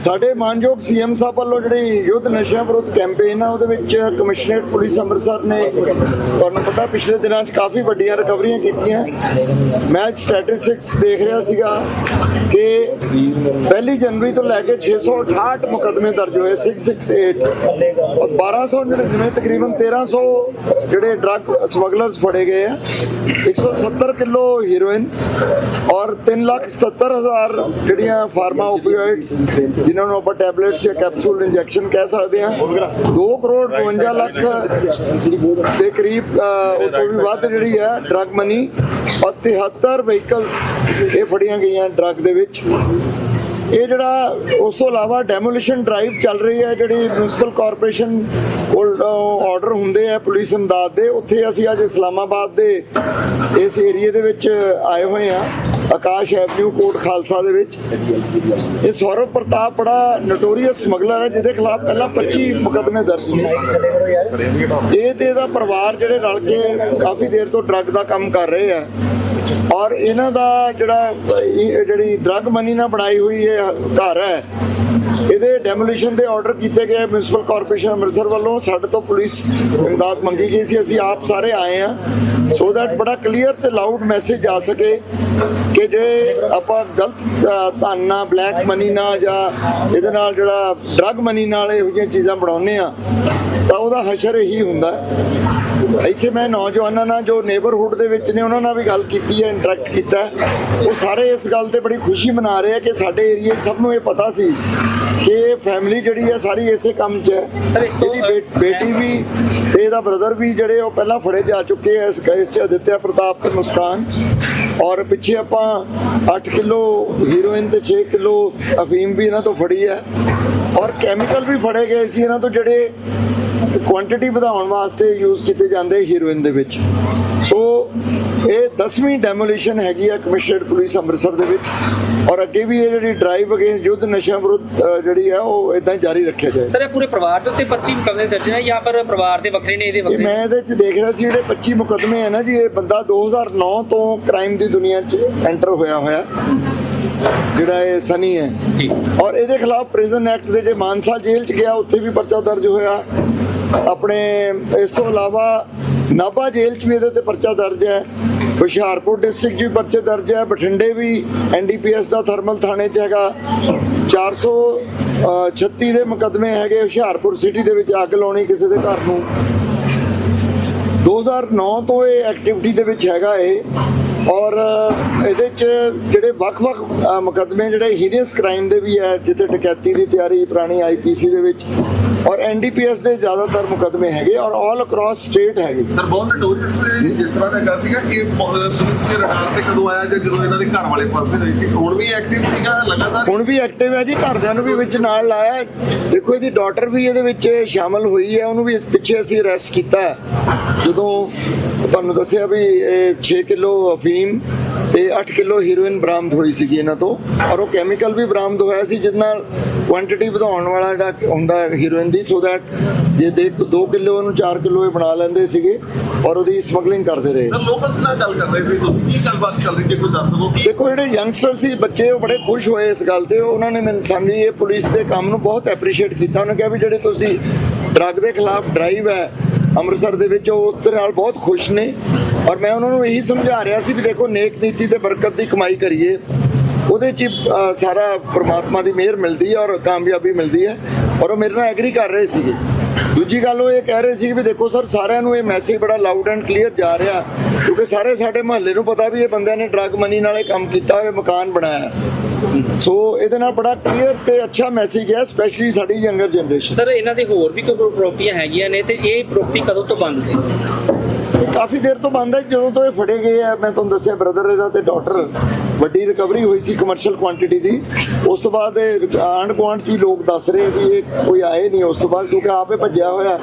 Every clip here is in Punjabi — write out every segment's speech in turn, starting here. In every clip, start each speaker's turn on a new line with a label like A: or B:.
A: ਸਾਡੇ ਮਾਨਯੋਗ ਸੀਐਮ ਸਾਹਿਬ ਵੱਲੋਂ ਜਿਹੜੀ ਯੁੱਧ ਨਸ਼ਿਆਂ ਵਿਰੁੱਧ ਕੈਂਪੇਨ ਆ, ਉਹਦੇ ਵਿੱਚ ਕਮਿਸ਼ਨਰੇਟ ਪੁਲਿਸ ਅੰਮ੍ਰਿਤਸਰ ਨੇ ਤੁਹਾਨੂੰ ਪਤਾ ਪਿਛਲੇ ਦਿਨਾਂ 'ਚ ਕਾਫੀ ਵੱਡੀਆਂ ਰਿਕਵਰੀਆਂ ਕੀਤੀਆਂ। ਮੈਂ ਸਟੈਟਿਸਟਿਕਸ ਦੇਖ ਰਿਹਾ ਸੀਗਾ ਕਿ ਪਹਿਲੀ ਜਨਵਰੀ ਤੋਂ ਲੈ ਕੇ 668 ਮੁਕੱਦਮੇ ਦਰਜ ਹੋਏ 668 ਔਰ 1299 ਤਕਰੀਬਨ 1300 ਜਿਹੜੇ ਡਰੱਗ ਸਮਗਲਰਸ ਫੜੇ ਗਏ ਆ। 170 ਕਿਲੋ ਹੀਰੋਇਨ ਔਰ 370000 ਜਿਹੜੀਆਂ ਫਾਰਮਾ ਓਪੀਓਇਡਸ ਜਿਨ੍ਹਾਂ ਨੂੰ ਆਪਾਂ ਟੈਬਲੇਟਸ ਜਾਂ ਕੈਪਸੂਲ ਇੰਜੈਕਸ਼ਨ ਕਹਿ ਸਕਦੇ ਹਾਂ। 2 ਕਰੋੜ 52 ਲੱਖ ਦੇ ਕਰੀਬ ਉਹ ਤੋਂ ਵੀ ਵੱਧ ਜਿਹੜੀ ਹੈ ਡਰੱਗ ਮਨੀ ਔਰ 73 ਵਹੀਕਲਸ ਇਹ ਫੜੀਆਂ ਗਈਆਂ ਡਰੱਗ ਦੇ ਵਿੱਚ। ਇਹ ਜਿਹੜਾ ਉਸ ਤੋਂ ਇਲਾਵਾ ਡੈਮੋਲੀਸ਼ਨ ਡਰਾਈਵ ਚੱਲ ਰਹੀ ਹੈ, ਜਿਹੜੀ ਮਿਊਨਿਸਪਲ ਕਾਰਪੋਰੇਸ਼ਨ ਕੋਲ ਆਰਡਰ ਹੁੰਦੇ ਆ ਪੁਲਿਸ ਇਮਦਾਦ ਦੇ, ਉੱਥੇ ਅਸੀਂ ਅੱਜ ਇਸਲਾਮਾਬਾਦ ਦੇ ਇਸ ਏਰੀਏ ਦੇ ਵਿੱਚ ਆਏ ਹੋਏ ਆ ਆਕਾਸ਼ ਐਵਨਿਊ ਕੋਟ ਖਾਲਸਾ ਦੇ ਵਿੱਚ। ਇਹ ਸੌਰਵ ਪ੍ਰਤਾਪ ਬੜਾ ਨਟੋਰੀਅਸ ਸਮਗਲਰ ਹੈ, ਜਿਹਦੇ ਖਿਲਾਫ ਪਹਿਲਾਂ 25 ਮੁਕੱਦਮੇ ਦਰਜ ਨੇ। ਇਹ ਤੇ ਇਹਦਾ ਪਰਿਵਾਰ ਜਿਹੜੇ ਰਲ ਕੇ ਕਾਫੀ ਦੇਰ ਤੋਂ ਡਰੱਗ ਦਾ ਕੰਮ ਕਰ ਰਹੇ ਆ। ਔਰ ਇਹਨਾਂ ਦਾ ਜਿਹੜਾ ਜਿਹੜੀ ਡਰੱਗ ਮਨੀ ਨਾਲ ਬਣਾਈ ਹੋਈ ਇਹ ਘਰ ਹੈ ਇਹਦੇ ਡੈਮੋਲੀਸ਼ਨ ਦੇ ਆਰਡਰ ਕੀਤੇ ਗਏ ਮਿਊਨਿਸਪਲ ਕਾਰਪੋਰੇਸ਼ਨ ਅੰਮ੍ਰਿਤਸਰ ਵੱਲੋਂ। ਸਾਡੇ ਤੋਂ ਪੁਲਿਸ ਇਮਦਾਦ ਮੰਗੀ ਗਈ ਸੀ ਅਸੀਂ ਆਪ ਸਾਰੇ ਆਏ ਆ ਸੋ ਦੈਟ ਬੜਾ ਕਲੀਅਰ ਤੇ ਲਾਊਡ ਮੈਸੇਜ ਆ ਸਕੇ ਕਿ ਜੇ ਆਪਾਂ ਗਲਤ ਅ, ਧਨ ਨਾਲ ਬਲੈਕ ਮਨੀ ਨਾਲ ਜਾਂ ਇਹਦੇ ਨਾਲ ਜਿਹੜਾ ਡਰੱਗ ਮਨੀ ਨਾਲ ਇਹੋ ਜਿਹੀਆਂ ਚੀਜ਼ਾਂ ਬਣਾਉਂਦੇ ਆ ਤਾਂ ਉਹਦਾ ਹਸ਼ਰ ਇਹੀ ਹੁੰਦਾ ਇੱਥੇ ਮੈਂ ਨੌਜਵਾਨਾਂ ਨਾਲ ਜੋ ਨੇਬਰਹੁੱਡ ਦੇ ਵਿੱਚ ਨੇ ਉਹਨਾਂ ਨਾਲ ਵੀ ਗੱਲ ਕੀਤੀ ਹੈ ਇੰਟਰੈਕਟ ਕੀਤਾ। ਉਹ ਸਾਰੇ ਇਸ ਗੱਲ ਤੇ ਬੜੀ ਖੁਸ਼ੀ ਮਨਾ ਰਹੇ ਆ ਕਿ ਸਾਡੇ ਏਰੀਏ 'ਚ ਸਭ ਨੂੰ ਇਹ ਪਤਾ ਸੀ ਕਿ ਫੈਮਿਲੀ ਜਿਹੜੀ ਹੈ ਸਾਰੀ ਇਸੇ ਕੰਮ 'ਚ ਹੈ। ਇਹਦੀ ਬੇਟੀ ਵੀ ਤੇ ਇਹਦਾ ਬ੍ਰਦਰ ਵੀ ਜਿਹੜੇ ਉਹ ਪਹਿਲਾਂ ਫੜੇ ਜਾ ਚੁੱਕੇ ਆ ਇਸ ਕੇਸ 'ਚ ਅਦਿੱਤਿਆ ਪ੍ਰਤਾਪ ਤੇ ਮੁਸਕਾਨ। ਔਰ ਪਿੱਛੇ ਆਪਾਂ 8 ਕਿਲੋ ਹੀਰੋਇਨ ਤੇ 6 ਕਿਲੋ ਅਫੀਮ ਵੀ ਇਹਨਾਂ ਤੋਂ ਫੜੀ ਹੈ। ਔਰ ਕੈਮੀਕਲ ਵੀ ਫੜੇ ਗਏ ਸੀ ਇਹਨਾਂ ਤੋਂ ਜਿਹੜੇ ਕੁਆਂਟੀਟੀ ਵਧਾਉਣ ਵਾਸਤੇ ਯੂਜ਼ ਕੀਤੇ ਜਾਂਦੇ ਹੀਰੋਇਨ ਦੇ ਵਿੱਚ। ਸੋ ਇਹ 10ਵੀਂ ਡੈਮੋਲੀਸ਼ਨ ਹੈਗੀ ਹੈ ਕਮਿਸ਼ਨਰਡ ਪੁਲਿਸ ਅੰਮ੍ਰਿਤਸਰ ਦੇ ਵਿੱਚ। ਔਰ ਅੱਗੇ ਵੀ ਇਹ ਜਿਹੜੀ ਡਰਾਈਵ ਅਗੇਂਸਟ ਯੁੱਧ ਨਸ਼ਿਆਂ ਵਿਰੁੱਧ ਜਿਹੜੀ ਹੈ ਉਹ ਇਦਾਂ ਹੀ ਜਾਰੀ ਰੱਖਿਆ ਜਾਏ।
B: ਸਰ ਇਹ ਪੂਰੇ ਪਰਿਵਾਰ ਦੇ ਉੱਤੇ 25 ਮੁਕੱਦਮੇ ਦਰਜ ਨੇ ਜਾਂ ਫਿਰ ਪਰਿਵਾਰ ਦੇ ਵੱਖਰੇ ਨੇ ਇਹਦੇ
A: ਇਹ
B: ਵੱਖਰੇ
A: ਮੈਂ ਇਹਦੇ ਚ ਦੇਖ ਰਿਹਾ ਸੀ ਜਿਹੜੇ 25 ਮੁਕੱਦਮੇ ਹੈ ਨਾ ਜੀ ਇਹ ਬੰਦਾ 2009 ਤੋਂ ਕ੍ਰਾਈਮ ਦੀ ਦੁਨੀਆ 'ਚ ਐਂਟਰ ਹੋਇਆ ਹੋਇਆ। ਜਿਹੜਾ ਇਹ ਸਨੀ ਹੈ।
B: ਜੀ।
A: ਔਰ ਇਹਦੇ ਖਿਲਾਫ ਪ੍ਰਿਜ਼ਨ ਐਕਟ ਦੇ ਜੇ ਮਾਨਸਾ ਜੇਲ੍ਹ 'ਚ ਗਿਆ ਉੱਥੇ ਵੀ ਪਰਚਾ ਦਰਜ ਹੋਇਆ। ਆਪਣੇ, ਇਸ ਤੋਂ ਇਲਾਵਾ ਨਾਭਾ ਜੇਲ੍ਹ 'ਚ ਵੀ ਇਹਦੇ ਤੇ ਪਰਚਾ ਦਰਜ ਹੈ, ਹੁਸ਼ਿਆਰਪੁਰ ਡਿਸਟ੍ਰਿਕਟ 'ਚ ਵੀ ਪਰਚੇ ਦਰਜ ਹੈ, ਬਠਿੰਡੇ ਵੀ ਐਨਡੀਪੀਐਸ ਦਾ ਥਰਮਲ ਥਾਣੇ 'ਚ ਹੈਗਾ। 436 ਦੇ ਮੁਕੱਦਮੇ ਹੈਗੇ, ਹੁਸ਼ਿਆਰਪੁਰ ਸਿਟੀ ਦੇ ਵਿੱਚ ਅੱਗ ਲਾਉਣੀ ਕਿਸੇ ਦੇ ਘਰ ਨੂੰ। 2009 ਤੋਂ ਇਹ ਐਕਟੀਵਿਟੀ ਦੇ ਵਿੱਚ ਹੈਗਾ ਇਹ। ਔਰ ਇਹਦੇ ਚ ਜਿਹੜੇ ਵੱਖ-ਵੱਖ ਮੁਕੱਦਮੇ ਜਿਹੜੇ ਹੀਨੀਅਸ ਕ੍ਰਾਈਮ ਦੇ ਵੀ ਹੈ ਜਿੱਥੇ ਡਕੈਤੀ ਦੀ ਤਿਆਰੀ ਪੁਰਾਣੀ ਆਈਪੀਸੀ ਦੇ ਵਿੱਚ ਔਰ ਐਨਡੀਪੀਐਸ ਦੇ ਜ਼ਿਆਦਾਤਰ ਮੁਕੱਦਮੇ ਹੈਗੇ ਔਰ ਆਲ ਅਕ੍ਰੋਸ ਸਟੇਟ ਹੈਗੇ
C: ਸਰ ਬਹੁਤ ਨੋਟੋਰੀਅਸ ਜਿਸ ਤਰ੍ਹਾਂ ਦਾ ਹੈਗਾ ਸੀਗਾ ਇਹ ਸੁਨੀਲ ਦੇ ਰਡਾਰ ਤੇ ਕਦੋਂ ਆਇਆ ਜਾਂ ਜਦੋਂ ਇਹਨਾਂ ਦੇ ਘਰ ਵਾਲੇ ਫਸਦੇ ਹੋਏ ਸੀ ਹੁਣ ਵੀ ਐਕਟਿਵ ਸੀਗਾ ਲਗਾਤਾਰ
A: ਹੁਣ ਵੀ ਐਕਟਿਵ ਹੈ ਜੀ ਘਰਦਿਆਂ ਨੂੰ ਵੀ ਵਿੱਚ ਨਾਲ ਲਾਇਆ। ਦੇਖੋ ਇਹਦੀ ਡਾਟਰ ਵੀ ਇਹਦੇ ਵਿੱਚ ਸ਼ਾਮਲ ਹੋਈ ਹੈ ਉਹਨੂੰ ਵੀ ਇਸ ਪਿੱਛੇ ਅਸੀਂ ਅਰੈਸਟ ਕੀਤਾ। ਜਦੋਂ ਤੁਹਾਨੂੰ ਦੱਸਿਆ ਵੀ ਇਹ 6 ਕਿਲੋ ਅਫੀਮ ਤੇ 8 ਕਿਲੋ ਹੀਰੋਇਨ ਬਰਾਮਦ ਹੋਈ ਸੀਗੀ ਇਹਨਾਂ ਤੋਂ। ਔਰ ਉਹ ਕੈਮੀਕਲ ਵੀ ਬਰਾਮਦ ਹੋਇਆ ਸੀ ਜਿਸ ਨਾਲ ਕੁਆਂਟੀਟੀ ਵਧਾਉਣ ਵਾਲਾ ਜਿਹੜਾ ਹੁੰਦਾ ਹੀਰੋਇਨ ਦੀ ਸੋ ਦੈਟ ਜੇ ਦੇ 2 ਕਿਲੋ ਉਹਨੂੰ 4 ਕਿਲੋ ਇਹ ਬਣਾ ਲੈਂਦੇ ਸੀਗੇ ਔਰ ਉਹਦੀ ਸਮਗਲਿੰਗ ਕਰਦੇ ਰਹੇ।
C: ਸਰ ਲੋਕਲ ਨਾਲ ਗੱਲ ਕਰ ਰਹੇ ਸੀ ਤੁਸੀਂ ਕੀ ਗੱਲਬਾਤ ਚੱਲ ਰਹੀ ਜੇ ਕੋਈ ਦੱਸ ਦਿਓ
A: ਦੇਖੋ ਜਿਹੜੇ ਯੰਗਸਟਰ ਸੀ ਬੱਚੇ ਉਹ ਬੜੇ ਖੁਸ਼ ਹੋਏ ਇਸ ਗੱਲ ਤੇ। ਉਹਨਾਂ ਨੇ ਮੈਨੂੰ ਸਾਨੂੰ ਇਹ ਪੁਲਿਸ ਦੇ ਕੰਮ ਨੂੰ ਬਹੁਤ ਐਪਰੀਸ਼ੀਏਟ ਕੀਤਾ। ਉਹਨਾਂ ਕਿਹਾ ਵੀ ਜਿਹੜੇ ਤੁਸੀਂ ਡਰੱਗ ਦੇ ਖਿਲਾਫ ਡਰਾਈਵ ਹੈ ਅੰਮ੍ਰਿਤਸਰ ਦੇ ਵਿੱਚ ਉਹ ਉਹਦੇ ਨਾਲ ਬਹੁਤ ਖੁਸ਼ ਨੇ। ਔਰ ਮੈਂ ਉਹਨਾਂ ਨੂੰ ਇਹੀ ਸਮਝਾ ਰਿਹਾ ਸੀ ਵੀ ਦੇਖੋ ਨੇਕ ਨੀਤੀ ਤੇ ਬਰਕਤ ਦੀ ਕਮਾਈ ਕਰੀਏ, ਉਹਦੇ ਚ ਸਾਰਾ ਪ੍ਰਮਾਤਮਾ ਦੀ ਮਿਹਰ ਮਿਲਦੀ ਹੈ ਔਰ ਕਾਮਯਾਬੀ ਮਿਲਦੀ ਹੈ। ਔਰ ਉਹ ਮੇਰੇ ਨਾਲ ਐਗਰੀ ਕਰ ਰਹੇ ਸੀਗੇ। ਦੂਜੀ ਗੱਲ ਉਹ ਇਹ ਕਹਿ ਰਹੇ ਸੀ ਵੀ ਦੇਖੋ ਸਰ, ਸਾਰਿਆਂ ਨੂੰ ਇਹ ਮੈਸੇਜ ਬੜਾ ਲਾਊਡ ਐਂਡ ਕਲੀਅਰ ਜਾ ਰਿਹਾ, ਕਿਉਂਕਿ ਸਾਰੇ ਸਾਡੇ ਮਹੱਲੇ ਨੂੰ ਪਤਾ ਵੀ ਇਹ ਬੰਦਿਆਂ ਨੇ ਡਰੱਗ ਮਨੀ ਨਾਲ ਇਹ ਕੰਮ ਕੀਤਾ ਇਹ ਮਕਾਨ ਬਣਾਇਆ। ਸੋ ਇਹਦੇ ਨਾਲ ਬੜਾ ਕਲੀਅਰ ਤੇ ਅੱਛਾ ਮੈਸੇਜ ਹੈ ਸਪੈਸ਼ਲੀ ਸਾਡੀ ਯੰਗਰ ਜਨਰੇਸ਼ਨ
B: ਸਰ, ਇਹਨਾਂ ਦੇ ਹੋਰ ਵੀ ਕੋਈ ਪ੍ਰਾਪਰਟੀਆਂ ਹੈਗੀਆਂ ਨੇ ਤੇ ਇਹ ਪ੍ਰਾਪਰਟੀ ਕਦੋਂ ਤੋਂ ਬੰਦ ਸੀ?
A: ਕਾਫੀ ਦੇਰ ਤੋਂ ਬੰਦ ਹੈ ਜਦੋਂ ਤੋਂ ਇਹ ਫੜੇ ਗਏ ਆ ਮੈਂ ਤੁਹਾਨੂੰ ਦੱਸਿਆ ਬ੍ਰਦਰ ਇਹਦਾ ਤੇ ਡਾਟਰ ਵੱਡੀ ਰਿਕਵਰੀ ਹੋਈ ਸੀ ਕਮਰਸ਼ੀਅਲ ਕੁਆਂਟੀਟੀ ਦੀ। ਉਸ ਤੋਂ ਬਾਅਦ ਇਹ ਆਂਡ ਕੁਆਂਟ ਵੀ ਲੋਕ ਦੱਸ ਰਹੇ ਵੀ ਇਹ ਕੋਈ ਆਏ ਨਹੀਂ ਉਸ ਤੋਂ ਬਾਅਦ ਕਿਉਂਕਿ ਆਪੇ ਭੱਜਿਆ ਹੋਇਆ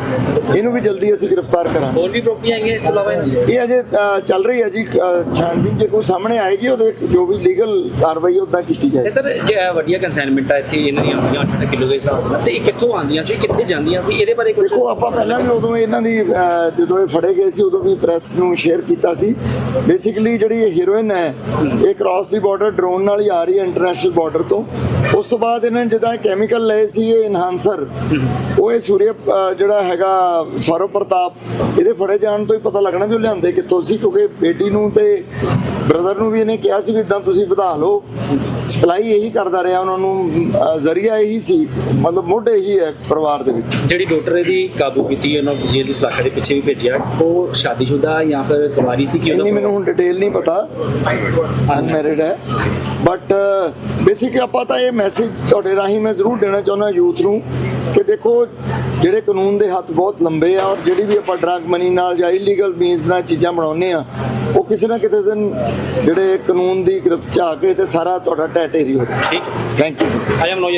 A: ਇਹਨੂੰ ਵੀ ਜਲਦੀ ਅਸੀਂ ਗ੍ਰਿਫਤਾਰ ਕਰਾਂਗੇ।
B: ਹੋਰ ਵੀ ਪ੍ਰਾਪਰਟੀਆਂ ਹੈਗੀਆਂ ਇਸ ਤੋਂ ਇਲਾਵਾ?
A: ਇਹ ਅਜੇ ਚੱਲ ਰਹੀ ਹੈ ਜੀ ਛਾਣਬੀਨ ਜੇ ਕੋਈ ਸਾਹਮਣੇ ਆਏਗੀ ਉਹਦੇ ਜੋ ਵੀ ਲੀਗਲ ਕਾਰਵਾਈ ਉਦਾਂ ਕੀਤੀ ਜਾਏ
B: ਸਰ ਜੇ ਵੱਡੀਆਂ ਕਨਸਾਈਨਮੈਂਟ ਆ ਇੱਥੇ ਇਹਨਾਂ ਦੀਆਂ ਆਉਂਦੀਆਂ 8 ਕਿਲੋ ਦੇ ਹਿਸਾਬ ਨਾਲ ਤੇ ਇਹ ਕਿੱਥੋਂ ਆਉਂਦੀਆਂ ਸੀ ਕਿੱਥੇ ਜਾਂਦੀਆਂ ਸੀ? ਇਹਦੇ ਬਾਰੇ ਕੁਝ
A: ਦੇਖੋ ਆਪਾਂ ਪਹਿਲਾਂ ਵੀ ਉਦੋਂ ਇਹਨਾਂ ਦੀ ਜਦੋਂ ਇਹ ਫੜੇ ਗਏ ਸੀ ਉਦੋਂ ਵੀ ਪ੍ਰੈਸ ਨੂੰ ਸ਼ੇਅਰ ਕੀਤਾ ਸੀ। ਬੇਸਿਕਲੀ ਜਿਹੜੀ ਇਹ ਹੀਰੋਇਨ ਹੈ, ਇਹ ਕ੍ਰਾਸ ਦੀ ਬਾਰਡਰ ਡਰੋਨ ਨਾਲ ਹੀ ਆ ਰਹੀ ਹੈ ਇੰਟਰਨੈਸ਼ਨਲ ਬਾਰਡਰ ਤੋਂ। ਉਸ ਤੋਂ ਬਾਅਦ ਇਹਨਾਂ ਨੇ ਜਿੱਦਾਂ ਕੈਮੀਕਲ ਲਏ ਸੀ, ਇਹ ਇਨਹਾਂਸਰ ਉਹ ਇਹ ਸੂਰਯ ਜਿਹੜਾ ਹੈਗਾ ਸੌਰਵ ਪ੍ਰਤਾਪ, ਇਹਦੇ ਫੜੇ ਜਾਣ ਤੋਂ ਹੀ ਪਤਾ ਲੱਗਣਾ ਵੀ ਉਹ ਲਿਆਂਦੇ ਕਿੱਥੋਂ ਸੀ, ਕਿਉਂਕਿ ਬੇਟੀ ਨੂੰ ਤੇ ਬ੍ਰਦਰ ਨੂੰ ਵੀ ਇਹਨੇ ਕਿਹਾ ਸੀ ਵੀ ਇਦਾਂ ਤੁਸੀਂ ਵਧਾ ਲਓ। ਸਪਲਾਈ ਇਹੀ ਕਰਦਾ ਰਿਹਾ, ਉਹਨਾਂ ਨੂੰ ਜ਼ਰੀਆ ਇਹੀ ਸੀ, ਮਤਲਬ ਮੋਢੇ ਇਹੀ ਹੈ ਪਰਿਵਾਰ ਦੇ ਵਿੱਚ।
B: ਜਿਹੜੀ ਡਾਕਟਰ ਇਹਦੀ ਕਾਬੂ ਕੀਤੀ ਉਹਨਾਂ ਨੂੰ ਜੇਲ੍ਹ ਦੀ ਸਲਾਖਾ ਦੇ ਪਿੱਛੇ ਵੀ ਭੇਜਿਆ, ਉਹ ਸ਼ਾਦੀशुदा ਜਾਂ ਫਿਰ ਕੁਮਾਰੀ ਸੀ ਕਿ
A: ਇੰਨੀ ਮੈਨੂੰ ਹੁਣ ਡਿਟੇਲ ਨਹੀਂ ਪਤਾ। ਅਨਮੈਰਿਡ ਹੈ। ਬਟ ਬੇਸਿਕ ਆਪਾਂ ਤਾਂ ਇਹ ਮੈਸੇਜ ਤੁਹਾਡੇ ਰਾਹੀਂ ਮੈਂ ਜ਼ਰੂਰ ਦੇਣਾ ਚਾਹੁੰਦਾ ਯੂਥ ਨੂੰ ਕਿ ਦੇਖੋ ਜਿਹੜੇ ਕਾਨੂੰਨ ਦੇ ਹੱਥ ਬਹੁਤ ਲੰਬੇ ਆ ਔਰ ਜਿਹੜੀ ਵੀ ਆਪਾਂ ਡਰਗ ਮਨੀ ਨਾਲ ਜਾਂ ਇਲੀਗਲ ਮੀਨਸ ਨਾਲ ਚੀਜ਼ਾਂ ਬਣਾਉਂਦੇ ਆ ਉਹ ਕਿਸੇ ਨਾ ਕਿਸੇ ਦਿਨ ਜਿਹੜੇ ਕਾਨੂੰਨ ਦੀ ਗ੍ਰਿਫਤ ਚ ਆ ਕੇ ਤੇ ਸਾਰਾ ਤੁਹਾਡਾ ਢੇਰੀ ਹੋ
B: ਠੀਕ।
A: Thank you
B: Azam nose